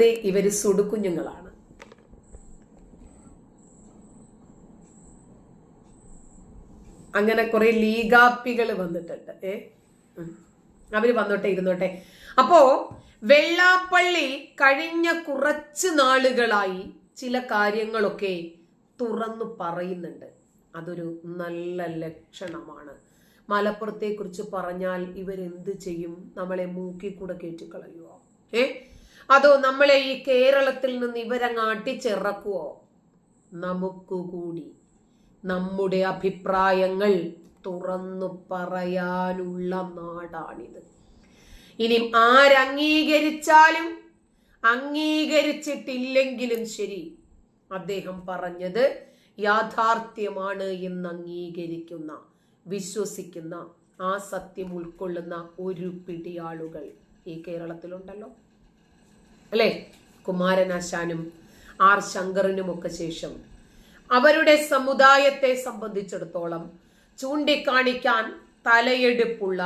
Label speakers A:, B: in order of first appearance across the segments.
A: ഇവർ സുടുക്കുഞ്ഞുങ്ങളാണ് അങ്ങനെ കുറെ ലീഗാപ്പികൾ വന്നിട്ടുണ്ട്. ഏ. അവർ വന്നോട്ടെ ഇരുന്നോട്ടെ. അപ്പോ വെള്ളാപ്പള്ളി കഴിഞ്ഞ കുറച്ച് നാളുകളായി ചില കാര്യങ്ങളൊക്കെ തുറന്നു പറയുന്നുണ്ട്. അതൊരു നല്ല ലക്ഷണമാണ്. മലപ്പുറത്തെ കുറിച്ച് പറഞ്ഞാൽ ഇവരെന്ത് ചെയ്യും? നമ്മളെ മൂക്കി കൂടെ കയറ്റിക്കളയുവോ ഏ? അതോ നമ്മളെ ഈ കേരളത്തിൽ നിന്ന് ഇവരങ്ങ് അടിച്ചിറക്കുവോ? നമുക്ക് കൂടി നമ്മുടെ അഭിപ്രായങ്ങൾ തുറന്നു പറയാനുള്ള നാടാണിത്. ഇനി ആരംഗീകരിച്ചാലും അംഗീകരിച്ചിട്ടില്ലെങ്കിലും ശരി. അദ്ദേഹം പറഞ്ഞത് യാഥാർത്ഥ്യമാണ് എന്ന് അംഗീകരിക്കുന്ന വിശ്വസിക്കുന്ന ആ സത്യം ഉൾക്കൊള്ളുന്ന ഒരു പിടിയാളുകൾ ഈ കേരളത്തിലുണ്ടല്ലോ. അല്ലേ? കുമാരനാശാനും ആർ ശങ്കറിനും ഒക്കെ ശേഷം അവരുടെ സമുദായത്തെ സംബന്ധിച്ചിടത്തോളം ചൂണ്ടിക്കാണിക്കാൻ തലയെടുപ്പുള്ള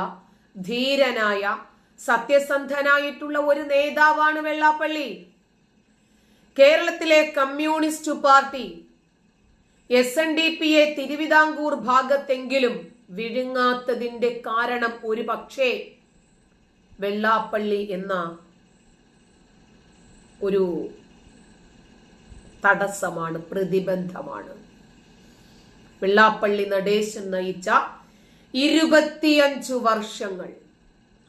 A: ധീരനായ സത്യസന്ധനായിട്ടുള്ള ഒരു നേതാവാണ് വെള്ളാപ്പള്ളി. കേരളത്തിലെ communist party S N D P A Thiruvithamkoor ഭാഗത്തെങ്കിലും വിഴുങ്ങാത്തതിന്റെ കാരണം ഒരു പക്ഷേ വെള്ളാപ്പള്ളി എന്ന ഒരു തടസ്സമാണ് പ്രതിബന്ധമാണ്. വെള്ളാപ്പള്ളി നടേശൻ നയിച്ച ഇരുപത്തിയഞ്ചു വർഷങ്ങൾ.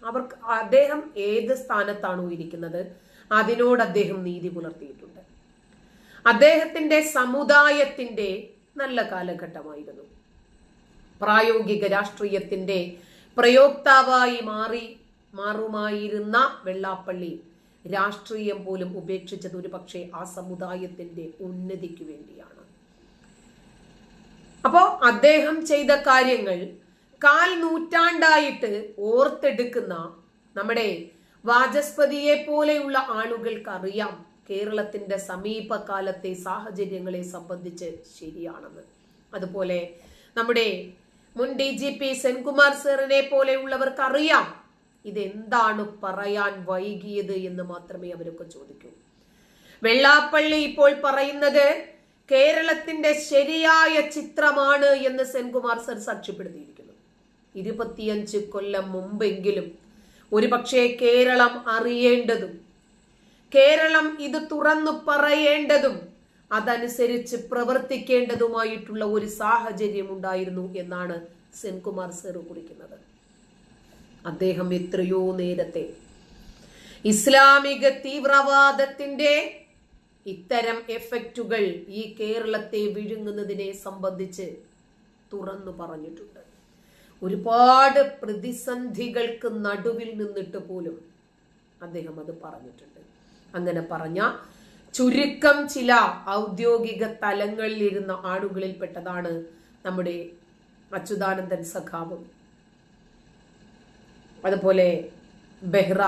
A: അവർക്ക് അദ്ദേഹം ഏത് സ്ഥാനത്താണോ ഇരിക്കുന്നത് അതിനോട് അദ്ദേഹം നീതി പുലർത്തിയിട്ടുണ്ട്. അദ്ദേഹത്തിന്റെ സമുദായത്തിന്റെ നല്ല കാലഘട്ടമായിരുന്നു. പ്രായോഗിക രാഷ്ട്രീയത്തിന്റെ പ്രയോക്താവായി മാറി മാറുമായിരുന്ന വെള്ളാപ്പള്ളി രാഷ്ട്രീയം പോലും ഉപേക്ഷിച്ചത് ഒരു പക്ഷേ ആ സമുദായത്തിന്റെ ഉന്നതിക്ക് വേണ്ടിയാണ്. അപ്പോ അദ്ദേഹം ചെയ്ത കാര്യങ്ങൾ കാൽ നൂറ്റാണ്ടായിട്ട് ഓർത്തെടുക്കുന്ന നമ്മുടെ വാചസ്പതിയെ പോലെയുള്ള ആളുകൾക്ക് അറിയാം കേരളത്തിന്റെ സമീപകാലത്തെ സാഹചര്യങ്ങളെ സംബന്ധിച്ച് ശരിയാണെന്ന്. അതുപോലെ നമ്മുടെ മുൻ ഡി ജി പി സെൻകുമാർ സാറിനെ പോലെയുള്ളവർക്ക് അറിയാം ഇതെന്താണ് പറയാൻ വൈകിയത് എന്ന് മാത്രമേ അവരൊക്കെ ചോദിക്കൂ. വെള്ളാപ്പള്ളി ഇപ്പോൾ പറയുന്നത് കേരളത്തിന്റെ ശരിയായ ചിത്രമാണ് എന്ന് സെൻകുമാർ സർ സാക്ഷ്യപ്പെടുത്തിയിരിക്കുന്നു. ഇരുപത്തിയഞ്ച് കൊല്ലം മുമ്പെങ്കിലും ഒരുപക്ഷെ കേരളം അറിയേണ്ടതും കേരളം ഇത് തുറന്നു പറയേണ്ടതും അതനുസരിച്ച് പ്രവർത്തിക്കേണ്ടതുമായിട്ടുള്ള ഒരു സാഹചര്യം ഉണ്ടായിരുന്നു എന്നാണ് സെൻകുമാർ സർ കുറിക്കുന്നത്. അദ്ദേഹം എത്രയോ നേരത്തെ ഇസ്ലാമിക തീവ്രവാദത്തിന്റെ ഇത്തരം എഫക്റ്റുകൾ ഈ കേരളത്തെ വിഴുങ്ങുന്നതിനെ സംബന്ധിച്ച് തുറന്നു പറഞ്ഞിട്ടുണ്ട്. ഒരുപാട് പ്രതിസന്ധികൾക്ക് നടുവിൽ നിന്നിട്ട് പോലും അദ്ദേഹം അത് പറഞ്ഞിട്ടുണ്ട്. അങ്ങനെ പറഞ്ഞ ചുരുക്കം ചില ഔദ്യോഗിക തലങ്ങളിലിരുന്ന ആളുകളിൽപ്പെട്ടതാണ് നമ്മുടെ അച്യുതാനന്ദൻ സഖാവും. അതുപോലെ ബെഹ്റ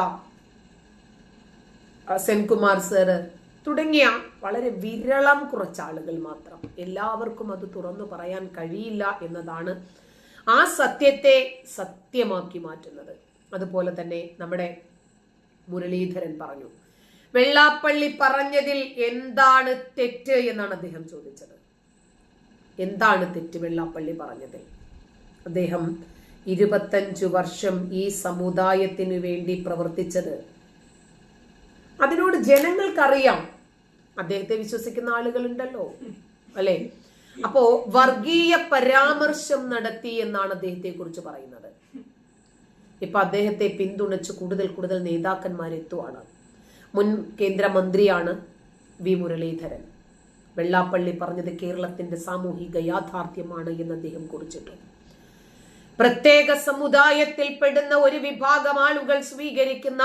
A: സെൻകുമാർ സാറ് തുടങ്ങിയ വളരെ വിരളം കുറച്ച് ആളുകൾ മാത്രം. എല്ലാവർക്കും അത് തുറന്നു പറയാൻ കഴിയില്ല എന്നതാണ് ആ സത്യത്തെ സത്യമാക്കി മാറ്റുന്നത്. അതുപോലെ തന്നെ നമ്മുടെ മുരളീധരൻ പറഞ്ഞു വെള്ളാപ്പള്ളി പറഞ്ഞതിൽ എന്താണ് തെറ്റ് എന്നാണ് അദ്ദേഹം ചോദിച്ചത്. എന്താണ് തെറ്റ് വെള്ളാപ്പള്ളി പറഞ്ഞതിൽ? അദ്ദേഹം ഇരുപത്തഞ്ചു വർഷം ഈ സമുദായത്തിനു വേണ്ടി പ്രവർത്തിച്ചത്. അതിനോട് ജനങ്ങൾക്കറിയാം. അദ്ദേഹത്തെ വിശ്വസിക്കുന്ന ആളുകളുണ്ടല്ലോ. അല്ലെ? അപ്പോ വർഗീയ പരാമർശം നടത്തി എന്നാണ് അദ്ദേഹത്തെ കുറിച്ച് പറയുന്നത്. ഇപ്പൊ അദ്ദേഹത്തെ പിന്തുണച്ച് കൂടുതൽ കൂടുതൽ നേതാക്കന്മാർ എത്തുവാണ് മുൻ കേന്ദ്രമന്ത്രിയാണ് വി മുരളീധരൻ. വെള്ളാപ്പള്ളി പറഞ്ഞത് കേരളത്തിന്റെ സാമൂഹിക യാഥാർത്ഥ്യമാണ് എന്ന് അദ്ദേഹം കുറിച്ചിട്ടുണ്ട്. പ്രത്യേക സമുദായത്തിൽപ്പെടുന്ന ഒരു വിഭാഗം ആളുകൾ സ്വീകരിക്കുന്ന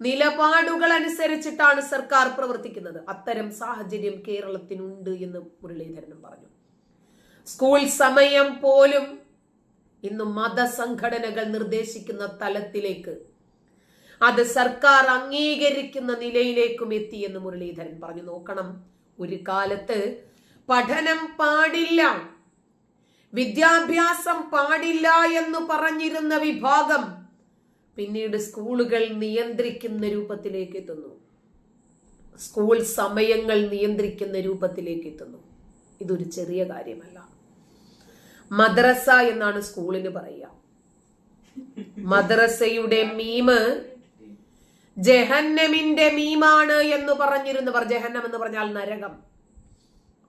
A: നിലപാടുകൾ അനുസരിച്ചിട്ടാണ് സർക്കാർ പ്രവർത്തിക്കുന്നത്. അത്തരം സാഹചര്യം കേരളത്തിനുണ്ട് എന്ന് മുരളീധരനും പറഞ്ഞു. സ്കൂൾ സമയം പോലും ഇന്ന് മതസംഘടനകൾ നിർദ്ദേശിക്കുന്ന തലത്തിലേക്ക് അത് സർക്കാർ അംഗീകരിക്കുന്ന നിലയിലേക്കും എത്തി എന്ന് മുരളീധരൻ പറഞ്ഞു. നോക്കണം ഒരു കാലത്ത് പഠനം പാടില്ല. വിദ്യാഭ്യാസം പാടില്ല എന്ന് പറഞ്ഞിരുന്ന വിഭാഗം പിന്നീട് സ്കൂളുകൾ നിയന്ത്രിക്കുന്ന രൂപത്തിലേക്ക് എത്തുന്നു. സ്കൂൾ സമയങ്ങൾ നിയന്ത്രിക്കുന്ന രൂപത്തിലേക്ക് എത്തുന്നു. ഇതൊരു ചെറിയ കാര്യമല്ല. മദ്രസ എന്നാണ് സ്കൂളിന് പറയുക. മദ്രസയുടെ മീമ് ജഹന്നമിന്റെ മീമാണ് എന്ന് പറഞ്ഞിരുന്നവർ. ജഹന്നം എന്ന് പറഞ്ഞാൽ നരകം.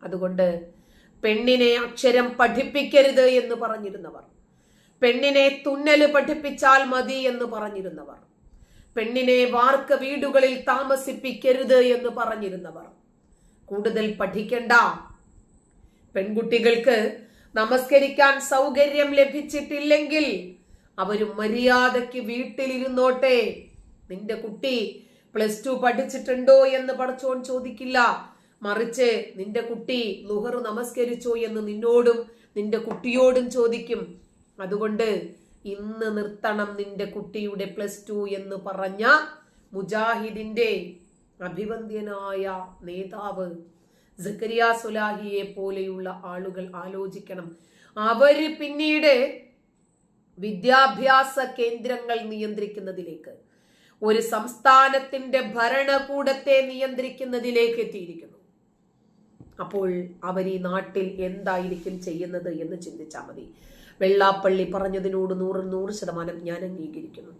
A: അതുകൊണ്ട് പെണ്ണിനെ അക്ഷരം പഠിപ്പിക്കരുത് എന്ന് പറഞ്ഞിരുന്നവർ. പെണ്ണിനെ തുന്നൽ പഠിപ്പിച്ചാൽ മതി എന്ന് പറഞ്ഞിരുന്നവർ. പെണ്ണിനെ വാർക്ക വീടുകളിൽ താമസിപ്പിക്കരുത് എന്ന് പറഞ്ഞിരുന്നവർ. കൂടുതൽ പഠിക്കണ്ട. പെൺകുട്ടികൾക്ക് നമസ്കരിക്കാൻ സൗകര്യം ലഭിച്ചിട്ടില്ലെങ്കിൽ അവരും മര്യാദയ്ക്ക് വീട്ടിലിരുന്നോട്ടെ. നിന്റെ കുട്ടി പ്ലസ് ടു പഠിച്ചിട്ടുണ്ടോ എന്ന് പഠിച്ചോൻ ചോദിക്കില്ല. മറിച്ച് നിന്റെ കുട്ടി ലുഹർ നമസ്കരിച്ചോ എന്ന് നിന്നോടും നിന്റെ കുട്ടിയോടും ചോദിക്കും. അതുകൊണ്ട് ഇന്ന് നിർത്തണം നിന്റെ കുട്ടിയുടെ പ്ലസ് ടു എന്ന് പറഞ്ഞ മുജാഹിദിന്റെ അഭിവന്ദ്യനായ നേതാവ് സക്കരിയ സുലാഹിയെ പോലെയുള്ള ആളുകൾ ആലോചിക്കണം. അവർ പിന്നീട് വിദ്യാഭ്യാസ കേന്ദ്രങ്ങൾ നിയന്ത്രിക്കുന്നതിലേക്ക് ഒരു സംസ്ഥാനത്തിന്റെ ഭരണകൂടത്തെ നിയന്ത്രിക്കുന്നതിലേക്ക് എത്തിയിരിക്കുന്നു. അപ്പോൾ അവർ ഈ നാട്ടിൽ എന്തായിരിക്കും ചെയ്യുന്നത് എന്ന് ചിന്തിച്ചാൽ മതി. വെള്ളാപ്പള്ളി പറഞ്ഞതിനോട് നൂറ് നൂറ് ശതമാനം ഞാൻ അംഗീകരിക്കുന്നു.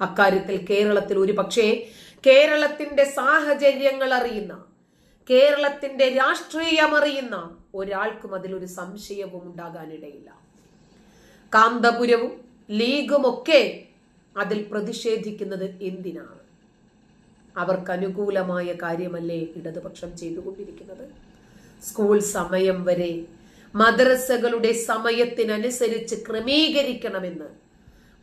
A: അക്കാര്യത്തിൽ കേരളത്തിൽ ഒരു പക്ഷേ കേരളത്തിന്റെ സാഹചര്യങ്ങൾ അറിയുന്ന കേരളത്തിന്റെ രാഷ്ട്രീയം അറിയുന്ന ഒരാൾക്കും അതിലൊരു സംശയവും ഉണ്ടാകാനിടയില്ല. കാന്തപുരവും ലീഗുമൊക്കെ അതിൽ പ്രതിഷേധിക്കുന്നത് എന്തിനാണ്? അവർക്ക് അനുകൂലമായ കാര്യമല്ലേ ഇടതുപക്ഷം ചെയ്തുകൊണ്ടിരിക്കുന്നത്? സ്കൂൾ സമയം വരെ മദ്രസകളുടെ സമയത്തിനനുസരിച്ച് ക്രമീകരിക്കണമെന്ന്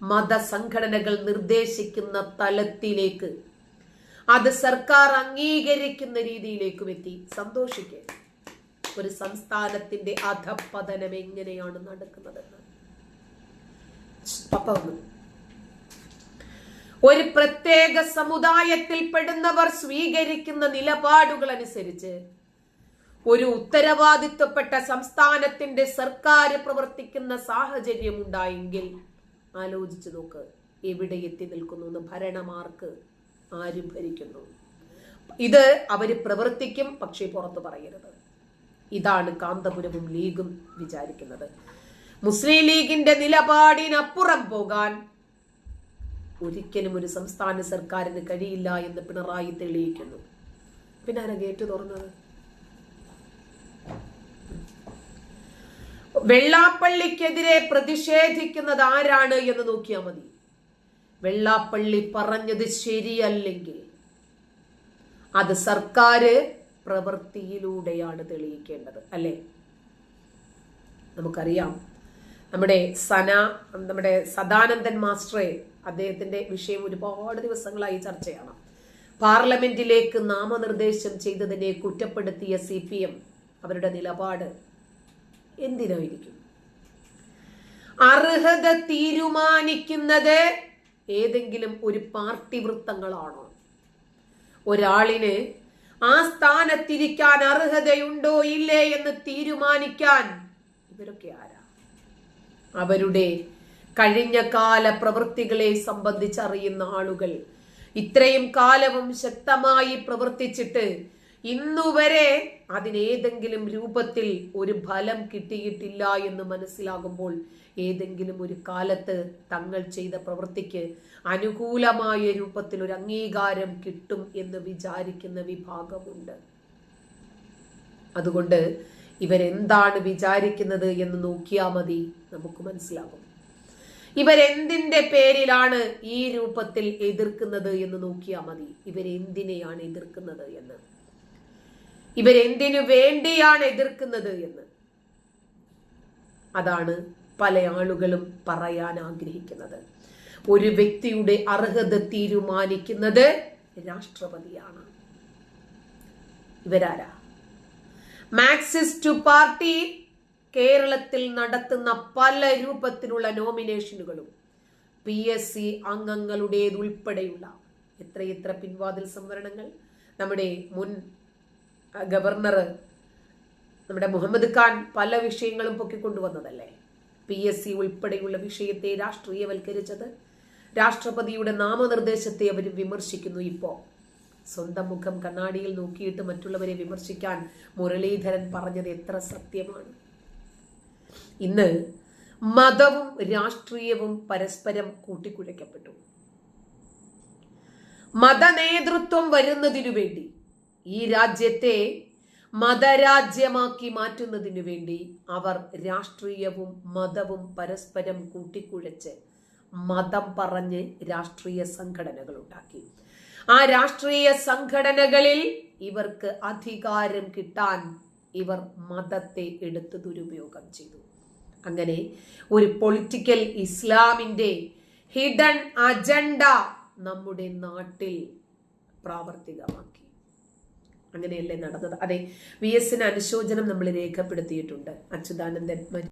A: മതസംഘടനകൾ നിർദ്ദേശിക്കുന്ന തലത്തിലേക്ക് അത് സർക്കാർ അംഗീകരിക്കുന്ന രീതിയിലേക്കും എത്തി. സന്തോഷിക്കുക ഒരു സംസ്ഥാനത്തിന്റെ അധപ്പതനം എങ്ങനെയാണ് നടക്കുന്നതെന്ന്? പപ്പ ഒരു പ്രത്യേക സമുദായത്തിൽപ്പെടുന്നവർ സ്വീകരിക്കുന്ന നിലപാടുകൾ അനുസരിച്ച് ഒരു ഉത്തരവാദിത്വപ്പെട്ട സംസ്ഥാനത്തിന്റെ സർക്കാർ പ്രവർത്തിക്കുന്ന സാഹചര്യം ഉണ്ടായെങ്കിൽ ആലോചിച്ചു നോക്ക് എവിടെ എത്തി നിൽക്കുന്നു ഭരണമാർക്ക് ആരും ഭരിക്കുന്നു. ഇത് അവർ പ്രവർത്തിക്കും പക്ഷേ പുറത്തു പറയരുത്. ഇതാണ് കാന്തപുരവും ലീഗും വിചാരിക്കുന്നത്. മുസ്ലിം ലീഗിന്റെ നിലപാടിനപ്പുറം പോകാൻ ഒരിക്കലും ഒരു സംസ്ഥാന സർക്കാരിന് കഴിയില്ല എന്ന് പിണറായി തെളിയിക്കുന്നു. പിന്നെ ആരാ ഗേറ്റ് തുറന്നത്? വെള്ളാപ്പള്ളിക്കെതിരെ പ്രതിഷേധിക്കുന്നത് ആരാണ് എന്ന് നോക്കിയാൽ മതി. വെള്ളാപ്പള്ളി പറഞ്ഞത് ശരിയല്ലെങ്കിൽ അത് സർക്കാർ പ്രവൃത്തിയിലൂടെയാണ് തെളിയിക്കേണ്ടത് അല്ലേ? നമുക്കറിയാം. നമ്മുടെ സന നമ്മുടെ സദാനന്ദൻ മാസ്റ്ററെ അദ്ദേഹത്തിന്റെ വിഷയം ഒരുപാട് ദിവസങ്ങളായി ചർച്ചയാണ്. പാർലമെന്റിലേക്ക് നാമനിർദ്ദേശം ചെയ്തതിനെ കുറ്റപ്പെടുത്തിയ സി പി എം അവരുടെ നിലപാട് എന്തിനായിരിക്കും? അർഹത തീരുമാനിക്കുന്നത് ഏതെങ്കിലും ഒരു പാർട്ടി വൃത്തങ്ങളാണോ? ഒരാളിന് ആ സ്ഥാനത്തിരിക്കാൻ അർഹതയുണ്ടോ ഇല്ലേ എന്ന് തീരുമാനിക്കാൻ ഇവരൊക്കെ ആരാ? അവരുടെ കഴിഞ്ഞ കാല പ്രവൃത്തികളെ സംബന്ധിച്ചറിയുന്ന ആളുകൾ ഇത്രയും കാലവും ശക്തമായി പ്രവർത്തിച്ചിട്ട് ഇന്നുവരെ അതിനേതെങ്കിലും രൂപത്തിൽ ഒരു ഫലം കിട്ടിയിട്ടില്ല എന്ന് മനസ്സിലാകുമ്പോൾ ഏതെങ്കിലും ഒരു കാലത്ത് തങ്ങൾ ചെയ്ത പ്രവൃത്തിക്ക് അനുകൂലമായ രൂപത്തിൽ ഒരു അംഗീകാരം കിട്ടും എന്ന് വിചാരിക്കുന്ന വിഭാഗമുണ്ട്. അതുകൊണ്ട് ഇവരെന്താണ് വിചാരിക്കുന്നത് എന്ന് നോക്കിയാൽ മതി. നമുക്ക് മനസ്സിലാകും. ഇവരെന്തിന്റെ പേരിലാണ് ഈ രൂപത്തിൽ എതിർക്കുന്നത് എന്ന് നോക്കിയാൽ മതി. ഇവരെന്തിനെയാണ് എതിർക്കുന്നത് എന്ന്. ഇവരെന്തിനു വേണ്ടിയാണ് എതിർക്കുന്നത് എന്ന്. അതാണ് പല ആളുകളും പറയാൻ ആഗ്രഹിക്കുന്നത്. ഒരു വ്യക്തിയുടെ അർഹത തീരുമാനിക്കുന്നത് രാഷ്ട്രപതിയാണ്. ഇവരാരാ? മാർക്സിസ്റ്റ് പാർട്ടി കേരളത്തിൽ നടത്തുന്ന പല രൂപത്തിലുള്ള നോമിനേഷനുകളും പി എസ് സി അംഗങ്ങളുടേതുൾപ്പെടെയുള്ള എത്രയെത്ര പിൻവാതിൽ സംവരണങ്ങൾ നമ്മുടെ മുൻ ഗവർണർ നമ്മുടെ മുഹമ്മദ് ഖാൻ പല വിഷയങ്ങളും പൊക്കിക്കൊണ്ടുവന്നതല്ലേ? പി എസ് സി ഉൾപ്പെടെയുള്ള വിഷയത്തെ രാഷ്ട്രീയവൽക്കരിച്ചത് രാഷ്ട്രപതിയുടെ നാമനിർദ്ദേശത്തെ അവർ വിമർശിക്കുന്നു ഇപ്പോൾ സ്വന്തം മുഖം കണ്ണാടിയിൽ നോക്കിയിട്ട് മറ്റുള്ളവരെ വിമർശിക്കാൻ മുരളീധരൻ പറഞ്ഞത് എത്ര സത്യമാണ്. ഇന്ന് മതവും രാഷ്ട്രീയവും പരസ്പരം കൂട്ടിക്കുഴയ്ക്കപ്പെട്ടു. മതനേതൃത്വം വരുന്നതിനു വേണ്ടി ഈ രാജ്യത്തെ മതരാജ്യമാക്കി മാറ്റുന്നതിനു വേണ്ടി അവർ രാഷ്ട്രീയവും മതവും പരസ്പരം കൂട്ടിക്കുഴച്ച് മതം പറഞ്ഞ് രാഷ്ട്രീയ സംഘടനകൾ ഉണ്ടാക്കി. ആ രാഷ്ട്രീയ സംഘടനകളിൽ ഇവർക്ക് അധികാരം കിട്ടാൻ ഇവർ മതത്തെ എടുത്ത് ദുരുപയോഗം ചെയ്തു. അങ്ങനെ ഒരു പൊളിറ്റിക്കൽ ഇസ്ലാമിന്റെ ഹിഡൻ അജണ്ട നമ്മുടെ നാട്ടിൽ പ്രാവർത്തികമാക്കി. അങ്ങനെയല്ലേ നടന്നത്? അതെ വി എസിന് അനുശോചനം നമ്മൾ രേഖപ്പെടുത്തിയിട്ടുണ്ട്. അച്യുതാനന്ദൻ